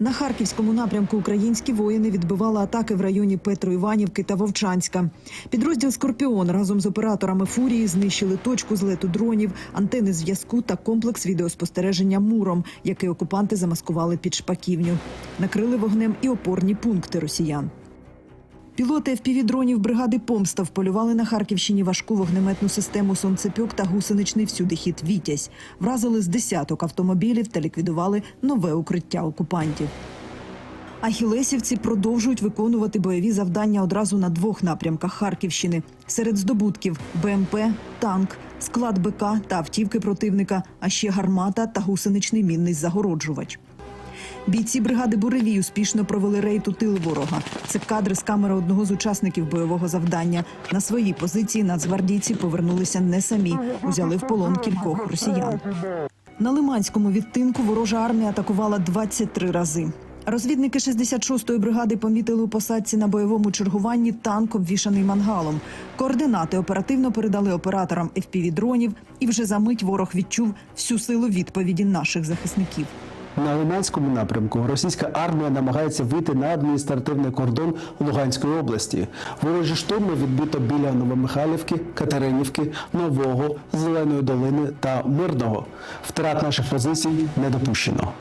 На харківському напрямку українські воїни відбивали атаки в районі Петроіванівки та Вовчанська. Підрозділ Скорпіон разом з операторами фурії знищили точку злету дронів, антени зв'язку та комплекс відеоспостереження муром, який окупанти замаскували під шпаківню. Накрили вогнем і опорні пункти росіян. Пілоти FPV-дронів бригади Помста вполювали на Харківщині важку вогнеметну систему сонцепьок та гусеничний всюдихід Вітязь. Вразили з десяток автомобілів та ліквідували нове укриття окупантів. Ахілесівці продовжують виконувати бойові завдання одразу на двох напрямках Харківщини. Серед здобутків БМП, танк, склад БК та автівки противника, а ще гармата та гусеничний мінний загороджувач. Бійці бригади Буревій успішно провели рейд у тил ворога. Це кадри з камери одного з учасників бойового завдання. На свої позиції нацгвардійці повернулися не самі, узяли в полон кількох росіян. На Лиманському відтинку ворожа армія атакувала 23 рази. Розвідники 66-ї бригади помітили у посадці на бойовому чергуванні танк, обвішаний мангалом. Координати оперативно передали операторам FPV-дронів, і вже за мить ворог відчув всю силу відповіді наших захисників. На Лиманському напрямку російська армія намагається вийти на адміністративний кордон Луганської області. Ворожі штурми відбито біля Новомихайлівки, Катеринівки, Нового, Зеленої долини та Мирного. Втрат наших позицій не допущено.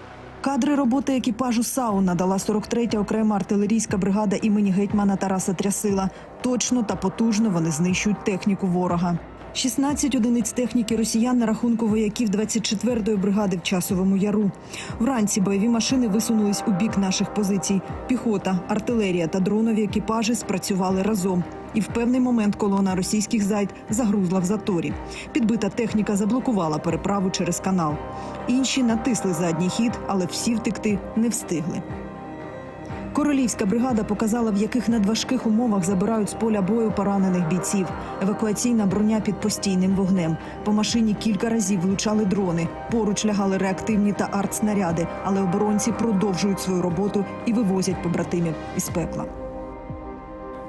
Кадри роботи екіпажу САУ надала 43-я окрема артилерійська бригада імені гетьмана Тараса Трясила. Точно та потужно вони знищують техніку ворога. 16 одиниць техніки росіян на рахунку вояків 24-ї бригади в часовому яру. Вранці бойові машини висунулись у бік наших позицій. Піхота, артилерія та дронові екіпажі спрацювали разом. І в певний момент колона російських зайд загрузла в заторі. Підбита техніка заблокувала переправу через канал. Інші натисли задній хід, але всі втекти не встигли. Королівська бригада показала, в яких надважких умовах забирають з поля бою поранених бійців. Евакуаційна броня під постійним вогнем. По машині кілька разів влучали дрони. Поруч лягали реактивні та артснаряди, але оборонці продовжують свою роботу і вивозять побратимів із пекла.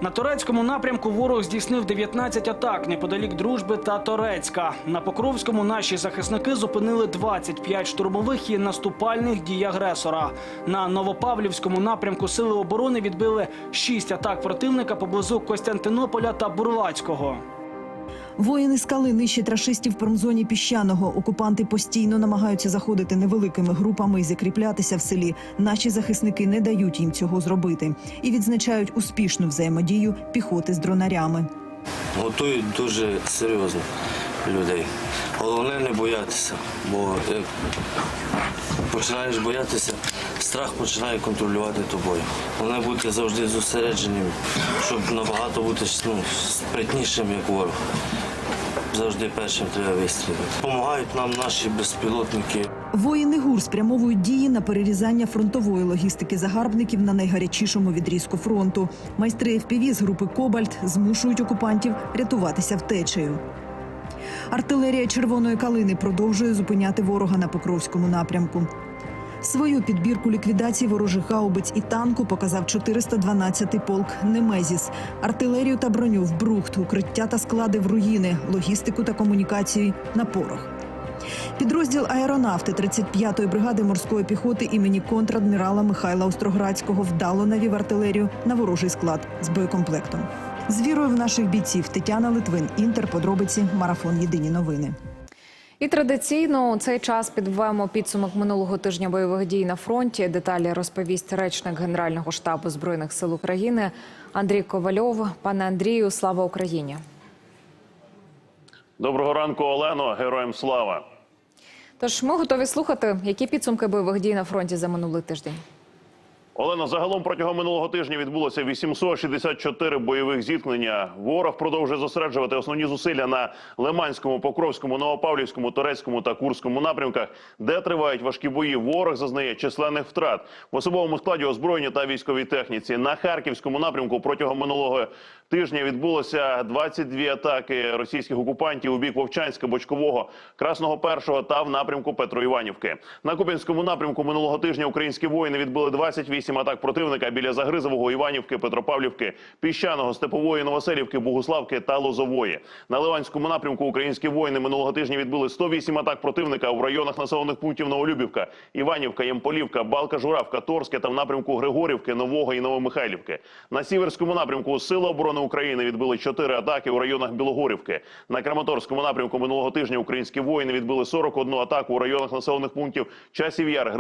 На турецькому напрямку ворог здійснив 19 атак неподалік дружби та Торецька. На Покровському наші захисники зупинили 25 штурмових і наступальних дій агресора. На Новопавлівському напрямку сили оборони відбили 6 атак противника поблизу Костянтинополя та Бурлацького. Воїни скали нищать рашистів в промзоні піщаного. Окупанти постійно намагаються заходити невеликими групами і закріплятися в селі. Наші захисники не дають їм цього зробити і відзначають успішну взаємодію піхоти з дронарями. Готують дуже серйозно людей. Головне не боятися, бо як починаєш боятися, страх починає контролювати тобою. Головне бути завжди зосередженим, щоб набагато бути ну, спритнішим, як ворог. Завжди першим треба вистрілити. Помагають нам наші безпілотники. Воїни ГУР спрямовують дії на перерізання фронтової логістики загарбників на найгарячішому відрізку фронту. Майстри ФПВ з групи Кобальт змушують окупантів рятуватися втечею. Артилерія червоної калини продовжує зупиняти ворога на Покровському напрямку. Свою підбірку ліквідації ворожих гаубиць і танку показав 412-й полк Немезіс, артилерію та броню в брухт, укриття та склади в руїни, логістику та комунікації на порох. Підрозділ аеронавти 35-ї бригади морської піхоти імені контрадмірала Михайла Остроградського вдало навів артилерію на ворожий склад з боєкомплектом. З вірою в наших бійців Тетяна Литвин, Інтер, подробиці, марафон. Єдині новини. І традиційно у цей час підбиваємо підсумок минулого тижня бойових дій на фронті. Деталі розповість речник Генерального штабу збройних сил України Андрій Ковальов. Пане Андрію, слава Україні! Доброго ранку, Олено. Героям слава. Тож ми готові слухати, які підсумки бойових дій на фронті за минулий тиждень. Олено, загалом протягом минулого тижня відбулося 864 бойових зіткнення. Ворог продовжує зосереджувати основні зусилля на Лиманському, Покровському, Новопавлівському, Турецькому та Курському напрямках, де тривають важкі бої. Ворог зазнає численних втрат в особовому складі озброєння та військовій техніці. На Харківському напрямку протягом минулого тижня відбулося 22 атаки російських окупантів у бік Вовчанська, Бочкового, Красного Першого та в напрямку Петроіванівки. На Куп'янському напрямку минулого тижня українські воїни відбили 28 вісім атак противника біля Загризового, Іванівки, Петропавлівки, Піщаного, Степової, Новоселівки, Богуславки та Лозової. На Ливанському напрямку українські воїни минулого тижня відбили 108 атак противника в районах населених пунктів Новолюбівка, Іванівка, Ємполівка, Балка, Журавка, Торське та в напрямку Григорівки, Нового і Новомихайлівки. На Сіверському напрямку Сили оборони України відбили 4 атаки у районах Білогорівки. На Краматорському напрямку минулого тижня українські воїни відбили 41 атаку у районах населених пунктів Часів Яр,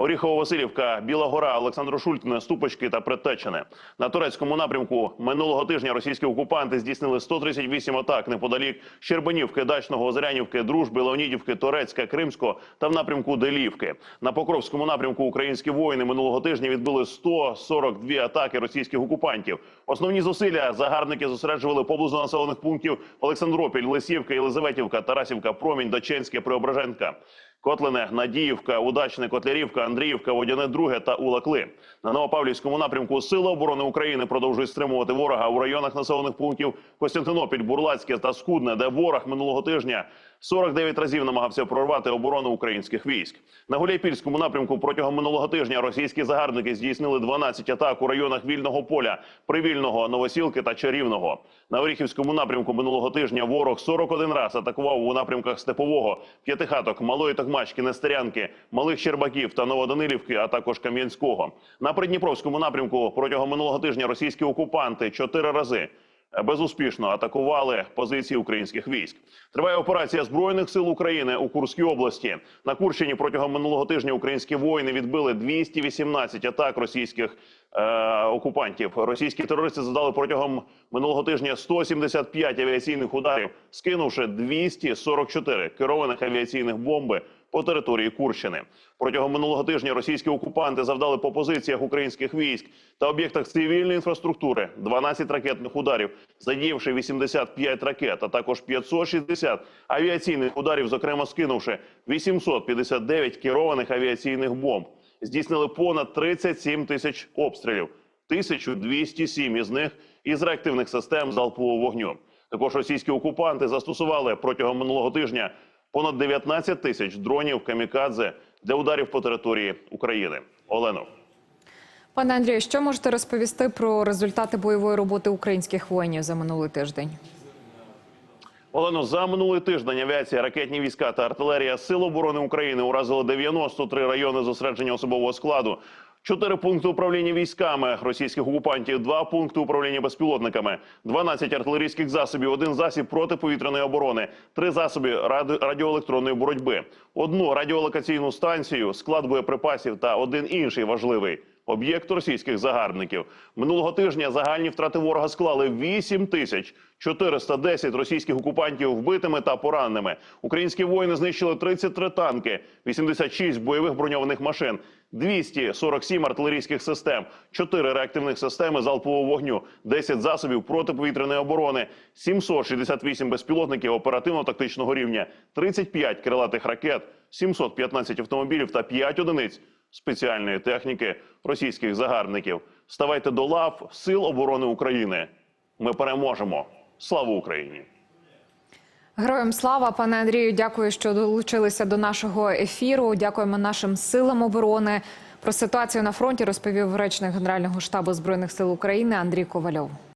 Григорівка, Оріхово-Василівка, Біла Гора, Олександро-Шультине, Ступочки та Предтечене. На турецькому напрямку минулого тижня російські окупанти здійснили 138 атак неподалік Щербанівки, Дачного, Озерянівки, Дружби, Леонідівки, Торецька, Кримського та в напрямку Делівки. На Покровському напрямку українські воїни минулого тижня відбили 142 атаки російських окупантів. Основні зусилля загарбники зосереджували поблизу населених пунктів Олександропіль, Лисівка, Єлизаветівка, Тарасівка, Промінь, Даченське, Преображенка. Котлине, Надіївка, Удачне, Котлярівка, Андріївка, Водяне Друге та Улакли. На Новопавлівському напрямку Сила оборони України продовжують стримувати ворога у районах населених пунктів Костянтинопіль, Бурлацьке та Скудне, де ворог минулого тижня 49 разів намагався прорвати оборону українських військ. На Гуляйпільському напрямку протягом минулого тижня російські загарбники здійснили 12 атак у районах Вільного поля, Привільного, Новосілки та Чарівного. На Оріхівському напрямку минулого тижня ворог 41 раз атакував у напрямках Степового, П'ятихаток, Малої Токмачки, Нестерянки, Малих Щербаків та Новоданилівки, а також Кам'янського. На Придніпровському напрямку протягом минулого тижня російські окупанти чотири рази безуспішно атакували позиції українських військ. Триває операція збройних сил України у Курській області. На Курщині протягом минулого тижня українські воїни відбили 218 атак російських е, окупантів. Російські терористи задали протягом минулого тижня 175 авіаційних ударів, скинувши 244 керованих авіаційних бомби по території Курщини. Протягом минулого тижня російські окупанти завдали по позиціях українських військ та об'єктах цивільної інфраструктури 12 ракетних ударів, задіявши 85 ракет, а також 560 авіаційних ударів, зокрема скинувши 859 керованих авіаційних бомб. Здійснили понад 37 тисяч обстрілів, 1207 із них із реактивних систем залпового вогню. Також російські окупанти застосували протягом минулого тижня понад 19 тисяч дронів камікадзе для ударів по території України. Олено. Пане Андрію, що можете розповісти про результати бойової роботи українських воїнів за минулий тиждень? Олено, за минулий тиждень авіація, ракетні війська та артилерія Сил оборони України уразили 93 райони зосередження особового складу. Чотири пункти управління військами російських окупантів, два пункти управління безпілотниками, 12 артилерійських засобів, один засіб протиповітряної оборони, три засоби ради- радіоелектронної боротьби, одну радіолокаційну станцію, склад боєприпасів та один інший важливий об'єкт російських загарбників. Минулого тижня загальні втрати ворога склали 8 тисяч 410 російських окупантів вбитими та пораненими. Українські воїни знищили 33 танки, 86 бойових броньованих машин, 247 артилерійських систем, 4 реактивних системи залпового вогню, 10 засобів протиповітряної оборони, 768 безпілотників оперативно-тактичного рівня, 35 крилатих ракет, 715 автомобілів та 5 одиниць спеціальної техніки російських загарбників. Ставайте до лав Сил оборони України. Ми переможемо. Слава Україні! Героям слава, пане Андрію, дякую, що долучилися до нашого ефіру. Дякуємо нашим силам оборони. Про ситуацію на фронті розповів речник Генерального штабу збройних сил України Андрій Ковальов.